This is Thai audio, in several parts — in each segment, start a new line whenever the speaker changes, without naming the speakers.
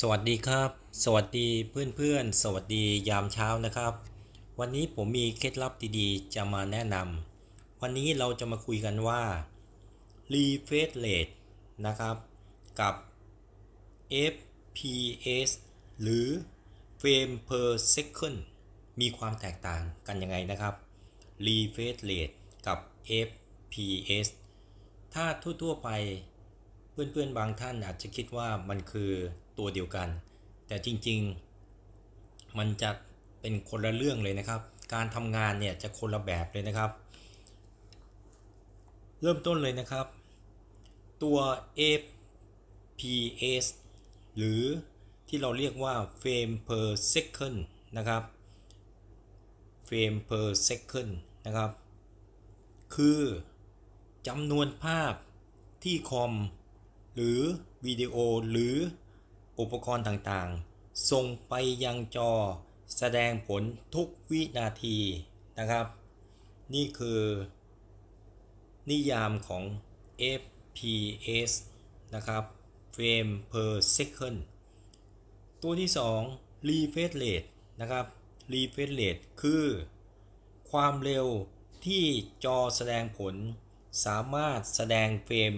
สวัสดีครับ สวัสดีเพื่อนๆสวัสดียามเช้านะครับ วันนี้ผมมีเคล็ดลับดีๆ จะมาแนะนำวันนี้เราจะมาคุยกันว่า refresh rate นะครับ กับ FPS หรือ frame per second มีความแตกต่างกันยังไงนะครับ refresh rate กับ FPS ถ้าทั่วๆไปเพื่อนๆบางท่านอาจจะคิดว่ามันคือ ตัวเดียวกัน แต่จริงๆ มันจะเป็นคนละเรื่องเลยนะครับ การทำงานเนี่ยจะคนละแบบเลยนะครับ เริ่มต้นเลยนะครับ ตัว FPS หรือที่เราเรียกว่า frame per second นะครับ frame per second นะครับ คือจำนวนภาพที่คอมหรือวิดีโอหรือ อุปกรณ์ต่างๆ ส่งไปยังจอ แสดงผลทุกวินาทีนะครับ นี่คือ นิยามของ FPS นะครับ frame per second ตัวที่ 2 refresh rate นะครับ refresh rate คือ ความเร็วที่จอแสดงผล สามารถแสดงเฟรม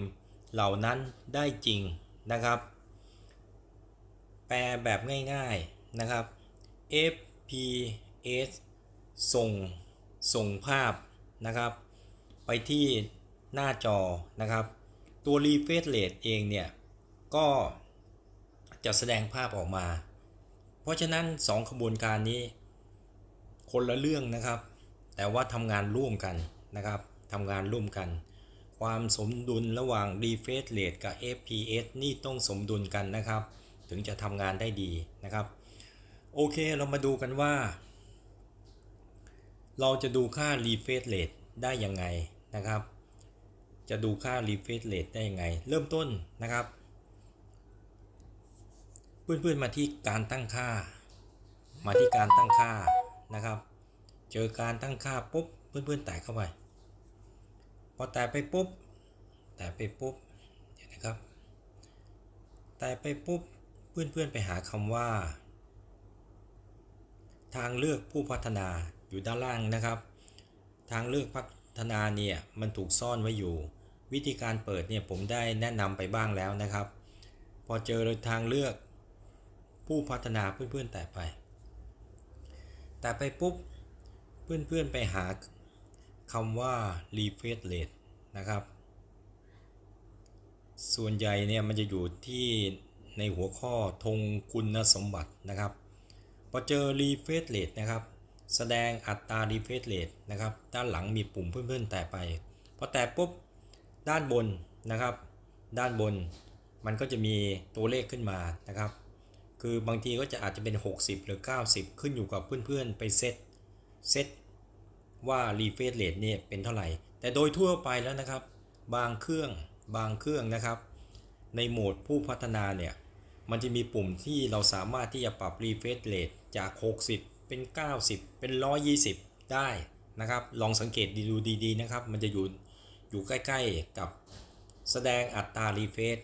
เหล่านั้นได้จริงนะครับ แปลแบบง่ายๆนะครับ FPS ส่งส่งภาพนะครับ ไปที่หน้าจอนะครับ ตัว refresh rate เองเนี่ย ก็จะแสดงภาพออกมา เพราะฉะนั้น 2 ขบวนการนี้ คนละเรื่องนะครับ แต่ว่าทำงานร่วมกันนะครับทำงานร่วมกัน ความสมดุลระหว่าง refresh rate กับ FPS นี่ต้องสมดุลกันนะครับ ถึงจะทำงานได้ดีนะครับ โอเคเรามาดูกันว่า เราจะดูค่า refresh rate ได้ยังไงนะครับ จะดูค่า refresh rate ได้ยังไง เริ่มต้นนะครับ เพื่อนๆมาที่การตั้งค่า มาที่การตั้งค่านะครับ เจอการตั้งค่าปุ๊บเพื่อนๆแตะเข้าไปพอแตะไปปุ๊บแตะไปปุ๊บเดี๋ยวนะครับ แตะไปปุ๊บ เพื่อนๆไปหาคำว่า ทางเลือกผู้พัฒนาอยู่ด้านล่างนะครับ ทางเลือกพัฒนาเนี่ยมันถูกซ่อนไว้อยู่ วิธีการเปิดเนี่ยผมได้แนะนำไปบ้างแล้วนะครับ พอเจอทางเลือกผู้พัฒนาเพื่อนๆแตะไป แต่ไปปุ๊บเพื่อนๆไปหาคำว่า refresh rate นะครับ ส่วนใหญ่เนี่ยมันจะอยู่ที่ ในหัวข้อธงคุณสมบัตินะครับ พอเจอ refresh rate นะครับ แสดงอัตรา refresh rate นะครับ ด้านหลังมีปุ่มเพื่อนๆแตะไป พอแตะปุ๊บ ด้านบนนะครับ ด้านบน มันก็จะมีตัวเลขขึ้นมานะครับ คือบางทีก็จะอาจจะเป็น 60 หรือ 90 ขึ้นอยู่กับเพื่อนๆ ไปเซต เซตว่า refresh rate เนี่ยเป็นเท่าไหร่ แต่โดยทั่วไปแล้วนะครับ บางเครื่อง บางเครื่องนะครับ ในโหมดผู้พัฒนาเนี่ย มันจะมีปุ่มที่เราสามารถที่จะปรับ refresh rate จาก 60 เป็น 90 เป็น 120 ได้นะครับ ลองสังเกตดูดีๆนะครับ มันจะอยู่อยู่ใกล้ๆกับแสดงอัตรา refresh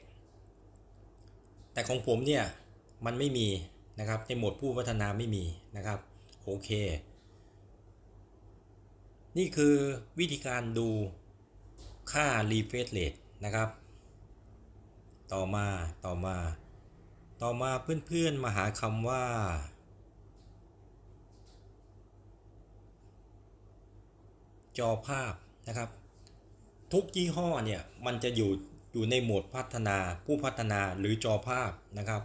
แต่ของผมเนี่ย มันไม่มีนะครับ ในโหมดผู้พัฒนาไม่มีนะครับ โอเค นี่คือวิธีการดูค่า refresh rate นะครับ ต่อมาต่อมา ต่อมาเพื่อนๆมาหาคำว่า จอภาพนะครับ ทุกยี่ห้อเนี่ยมันจะอยู่อยู่ในโหมดพัฒนาผู้พัฒนาหรือจอภาพนะครับ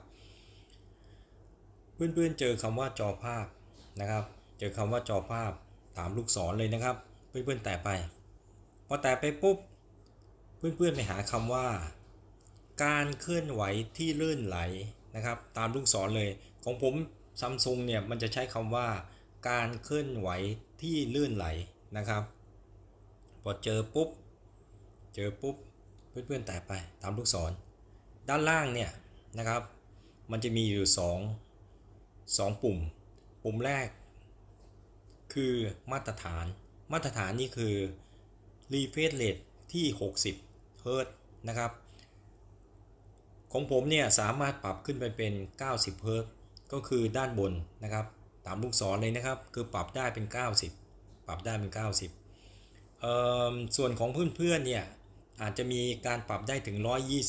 เพื่อนๆเจอคำว่าจอภาพนะครับ เจอคำว่าจอภาพตามลูกศรเลยนะครับ เพื่อนๆแตะไป พอแตะไปปุ๊บ เพื่อนๆไปหาคำว่า การเคลื่อนไหวที่ลื่นไหล นะครับตามลูกศรเลย ของผมซัมซุงเนี่ยมันจะใช้คำว่าการเคลื่อนไหวที่ลื่นไหลนะครับ พอเจอปุ๊บ เจอปุ๊บเพื่อนๆแตะไปตามลูกศร ด้านล่างเนี่ยนะครับ มันจะมีอยู่ 2 2 ปุ่ม ปุ่มแรก คือมาตรฐาน มาตรฐานนี่คือ refresh rate ที่ 60 เฮิรตนะครับ ของผมเนี่ยสามารถปรับขึ้นไปเป็น 90เฮิร์ตก็คือด้านบนนะครับตามลูกศรเลยนะครับ คือปรับได้เป็น 90 ปรับได้เป็น 90เอ่อส่วนของเพื่อนๆเนี่ยอาจจะมีการปรับได้ถึง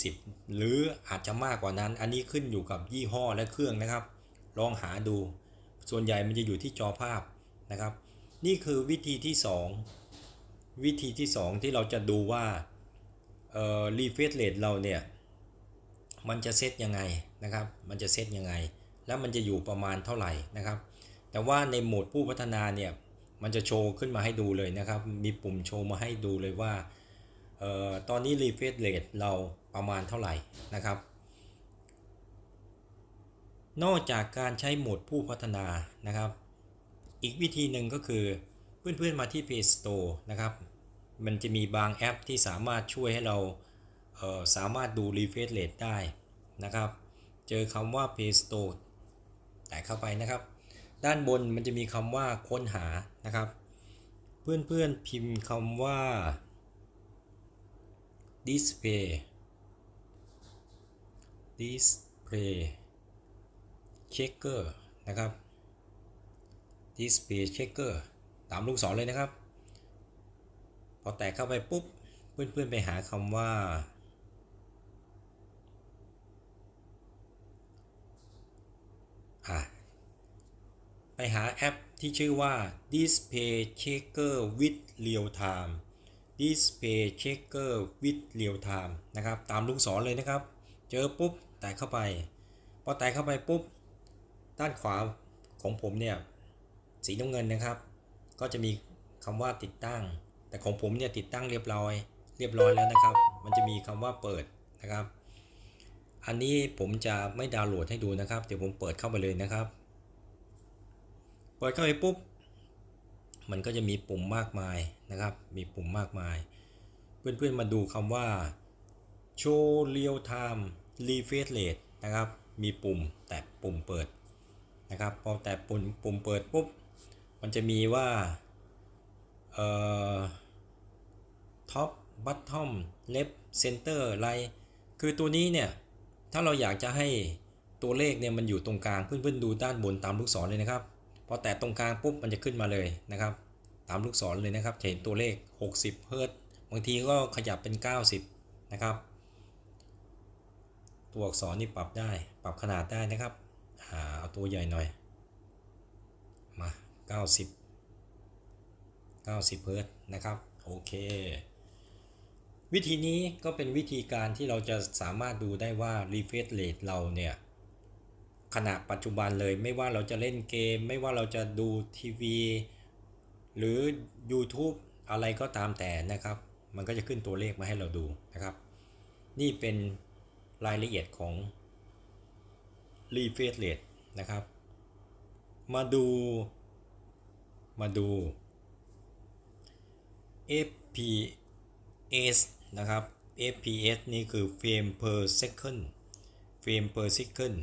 120 หรืออาจจะมากกว่านั้น อันนี้ขึ้นอยู่กับยี่ห้อและเครื่องนะครับ ลองหาดู ส่วนใหญ่มันจะอยู่ที่จอภาพนะครับ นี่คือวิธีที่ 2 วิธีที่ 2 ที่เราจะดูว่าเอ่อรีเฟรชเรทเราเนี่ย มันจะเซตยังไงนะครับ มันจะเซตยังไง แล้วมันจะอยู่ประมาณเท่าไหร่นะครับ แต่ว่าในโหมดผู้พัฒนาเนี่ย มันจะโชว์ขึ้นมาให้ดูเลยนะครับ มีปุ่มโชว์มาให้ดูเลยว่าเอ่อตอนนี้ refresh rate เราประมาณเท่าไหร่นะครับ นอกจากการใช้โหมดผู้พัฒนานะครับ อีกวิธีหนึ่งก็คือเพื่อนๆมาที่ Play Store นะครับ มันจะมีบางแอปที่สามารถช่วยให้เรา สามารถดู refresh rate ได้นะครับ เจอคำว่า Play Store แต่เข้าไปนะครับ ด้านบนมันจะมีคำว่าค้นหานะครับ เพื่อนๆพิมพ์คำว่า display display checker นะครับ display checker ตามลูกศรเลยนะครับ พอแตะเข้าไปปุ๊บ เพื่อนๆไปหาคำว่า อะ ไปหาแอปที่ชื่อว่า Display Checker with Real Time Display Checker with Real Time นะครับ ตามลูกศรเลยนะครับ เจอปุ๊บ แตะเข้าไป พอแตะเข้าไปปุ๊บ ด้านขวาของผมเนี่ย สีน้ำเงินนะครับ ก็จะมีคำว่าติดตั้ง แต่ของผมเนี่ยติดตั้งเรียบร้อย เรียบร้อยแล้วนะครับ มันจะมีคำว่าเปิดนะครับ อันนี้ผมจะไม่ดาวน์โหลดให้ดูนะครับ เดี๋ยวผมเปิดเข้าไปเลยนะครับ เปิดเข้าไปปุ๊บ มันก็จะมีปุ่มมากมายนะครับ มีปุ่มมากมาย เพื่อนๆมาดูคำว่า show real time refresh rate นะครับ มีปุ่มแตะปุ่มเปิดนะครับ พอแตะปุ่มปุ่มเปิดปุ๊บ มันจะมีว่า เอ่อ top bottom left center right คือตัวนี้เนี่ย ถ้าเราอยากจะให้ตัวเลขเนี่ยมันอยู่ตรงกลาง เพื่อนๆดูด้านบนตามลูกศรเลยนะครับ พอแตะตรงกลางปุ๊บมันจะขึ้นมาเลยนะครับ ตามลูกศรเลยนะครับจะเห็นตัวเลข 60 เฮิรต์บางทีก็ขยับเป็น 90 นะครับ ตัวอักษรนี่ปรับได้ ปรับขนาดได้นะครับอ่าเอาตัวใหญ่หน่อย มา 90 90 เฮิรต์นะครับ โอเค วิธีนี้ก็เป็นวิธีการที่เราจะสามารถดูได้ว่า refresh rate เราเนี่ย ขณะปัจจุบันเลย ไม่ว่าเราจะเล่นเกม ไม่ว่าเราจะดูทีวี หรือ YouTube อะไรก็ตามแต่นะครับ มันก็จะขึ้นตัวเลขมาให้เราดูนะครับ นี่เป็นรายละเอียดของ refresh rate นะครับ มาดู มาดู FPS นะครับ FPS นี่คือ frame per second frame per second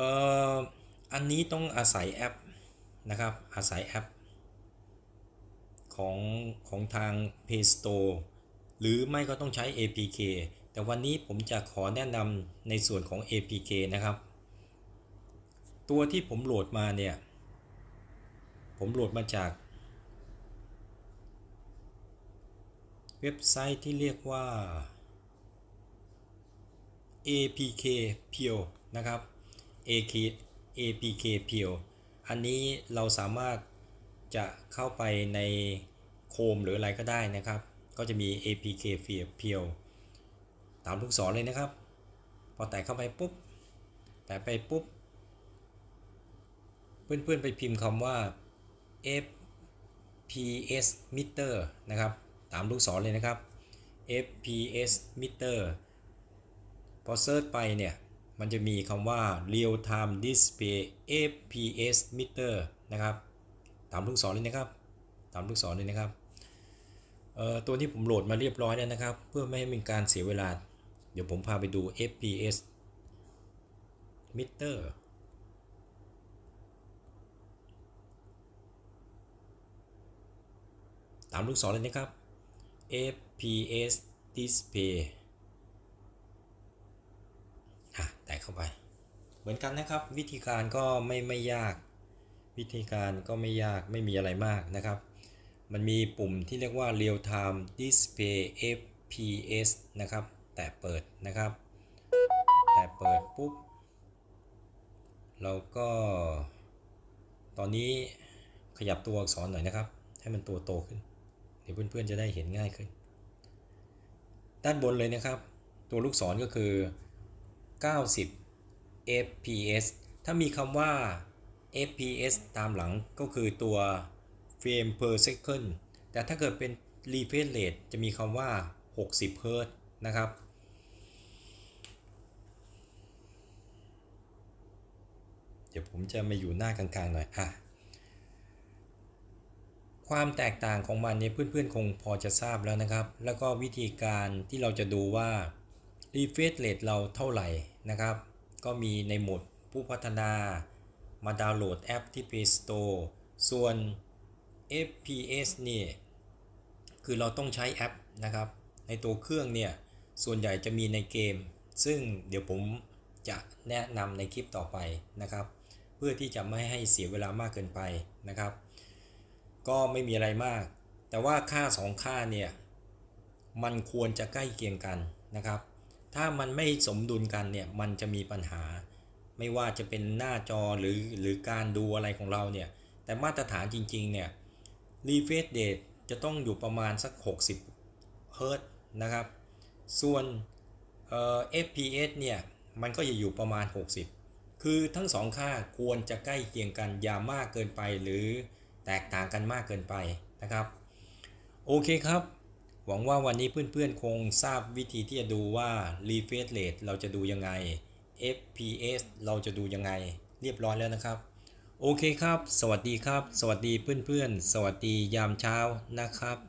เอ่ออันนี้ต้องอาศัยแอปนะครับ อาศัยแอปของของทาง Play Store หรือไม่ก็ต้องใช้ APK แต่วันนี้ผมจะขอแนะนำในส่วนของ APK นะครับ ตัวที่ผมโหลดมาเนี่ย ผมโหลดมาจาก เว็บไซต์ที่เรียกว่า APK Pure นะครับ AK APK Pure อันนี้เราสามารถจะเข้าไปในโคมหรืออะไรก็ได้นะครับ ก็จะมี APK Pure ตามลูกศรเลยนะครับ พอแตะเข้าไปปุ๊บ แตะไปปุ๊บ เพื่อนๆไปพิมพ์คำว่า FPS meter นะครับ ตามลูกศรเลยนะครับ FPS meter พอเซิร์ชไปเนี่ย มันจะมีคำว่า real time display FPS meter นะครับตามลูกศรเลยนะครับตามลูกศรเลยนะครับตัวนี้ผมโหลดมาเรียบร้อยแล้วนะครับ เพื่อไม่ให้มีการเสียเวลา เดี๋ยวผมพาไปดู FPS meter ตามลูกศรเลยนะครับ FPS display เข้าไป เหมือนกันนะครับ วิธีการก็ไม่ไม่ยาก วิธีการก็ไม่ยากไม่มีอะไรมากนะครับ มันมีปุ่มที่เรียกว่า real time display fps นะครับ แต่เปิดนะครับ แต่เปิดปุ๊บ เราก็ ตอนนี้ขยับตัวอักษรหน่อยนะครับ ให้มันตัวโตขึ้น เดี๋ยวเพื่อนๆจะได้เห็นง่ายขึ้น ด้านบนเลยนะครับ ตัวลูกศรก็คือ 90 fps ถ้ามีคำว่า fps ตามหลังก็คือตัว frame per second แต่ถ้าเกิดเป็น refresh rate จะมีคำว่า 60 Hz นะครับ เดี๋ยวผมจะมาอยู่หน้ากลางๆหน่อยอะความแตกต่างของมันเนี่ยเพื่อนๆ คงพอจะทราบแล้วนะครับ แล้วก็วิธีการที่เราจะดูว่า refresh rate เราเท่าไหร่นะครับ ก็มีในโหมดผู้พัฒนามาดาวน์โหลดแอปที่ Play Store ส่วน FPS เนี่ยคือเราต้องใช้แอปนะครับ ในตัวเครื่องเนี่ย ส่วนใหญ่จะมีในเกม ซึ่งเดี๋ยวผมจะแนะนำในคลิปต่อไปนะครับ เพื่อที่จะไม่ให้เสียเวลามากเกินไปนะครับ ก็ไม่มีอะไรมาก แต่ว่าค่า 2 ค่าเนี่ย มันควรจะใกล้เคียงกันนะครับ ถ้ามันไม่สมดุลกันเนี่ยมันจะมีปัญหา ไม่ว่าจะเป็นหน้าจอหรือหรือการดูอะไรของเราเนี่ย แต่มาตรฐานจริงๆเนี่ย refresh rate จะต้องอยู่ประมาณสัก 60 เฮิรตนะครับ ส่วนเอ่อ FPS เนี่ยมันก็จะอยู่ประมาณ 60 คือทั้งสองค่าควรจะใกล้เคียงกันอย่ามากเกินไปหรือแตกต่างกันมากเกินไปนะครับ โอเคครับ หวังว่าวันนี้เพื่อนๆ คงทราบวิธีที่จะดูว่า refresh rate เราจะดูยังไง FPS เราจะดูยังไง เรียบร้อยแล้วนะครับ โอเคครับ สวัสดีครับ สวัสดีเพื่อนๆ สวัสดียามเช้านะครับ